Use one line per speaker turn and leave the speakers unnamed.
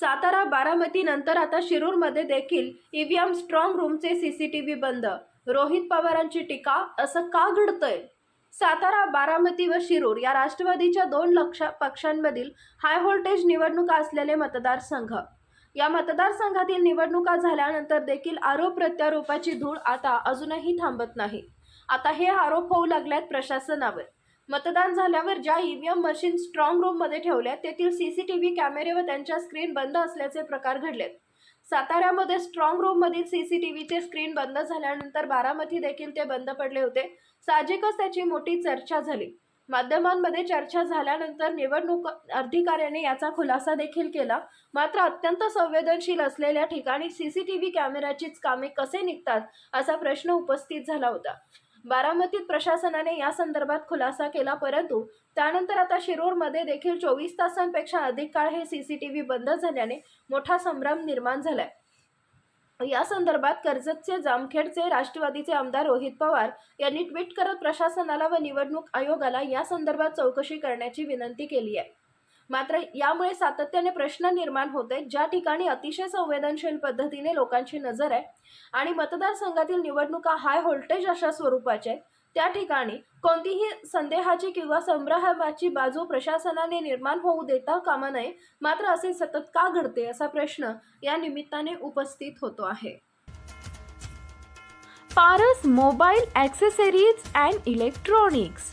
सातारा बारामती नंतर आता शिरूरमध्ये देखील ईव्हीएम स्ट्रॉंग रूमचे सीसीटीव्ही बंद. रोहित पवारांची टीका असं का घडतंय? सातारा बारामती व शिरूर या राष्ट्रवादीच्या दोन लक्ष पक्षांमधील हाय व्होल्टेज निवडणुका असलेले मतदारसंघ. या मतदारसंघातील निवडणुका झाल्यानंतर देखील आरोप प्रत्यारोपाची धूळ आता अजूनही थांबत नाही. आता हे आरोप होऊ लागल्यात प्रशासनावर. मतदान झाल्यावर ज्या ईव्हीएम मशीन स्ट्रॉंग रूममध्ये ठेवल्या तेथील सीसीटीव्ही कॅमेरे व त्यांच्या स्क्रीन बंद असल्याचे प्रकार घडलेत. साताऱ्यामध्ये स्ट्रॉंग रूममधील सीसीटीव्हीचे स्क्रीन बंद झाल्यानंतर बारामती देखील ते बंद पडले होते. साहजिकच त्याची मोठी चर्चा झाली. माध्यमांमध्ये चर्चा झाल्यानंतर निवडणूक अधिकाऱ्याने याचा खुलासा देखील केला. मात्र अत्यंत संवेदनशील असलेल्या ठिकाणी सीसीटीव्ही कॅमेऱ्याचीच कामे कसे निघतात असा प्रश्न उपस्थित झाला होता. बारामतीत प्रशासनाने या संदर्भात खुलासा केला परंतु त्यानंतर आता शिरूरमध्ये देखील चोवीस तासांपेक्षा अधिक काळ हे सीसीटीव्ही बंद झाल्याने मोठा संभ्रम निर्माण झालाय. या संदर्भात कर्जतचे जामखेडचे राष्ट्रवादीचे आमदार रोहित पवार यांनी ट्विट करत प्रशासनाला व निवडणूक आयोगाला या संदर्भात चौकशी करण्याची विनंती केली आहे. मात्र यामुळे सातत्याने प्रश्न निर्माण होते ज्या ठिकाणी अतिशय संवेदनशील पद्धतीने लोकांची नजर आहे आणि मतदारसंघातील निवडणुका हाय व्होल्टेज अशा स्वरूपाच्या आहेत त्या ठिकाणी कोणतीही संदेहाची किंवा संभ्रमाची बाजू प्रशासनाने निर्माण होऊ देता कामा नये. मात्र असे सतत का घडते असा प्रश्न या निमित्ताने उपस्थित होतो आहे. Paras mobile accessories and electronics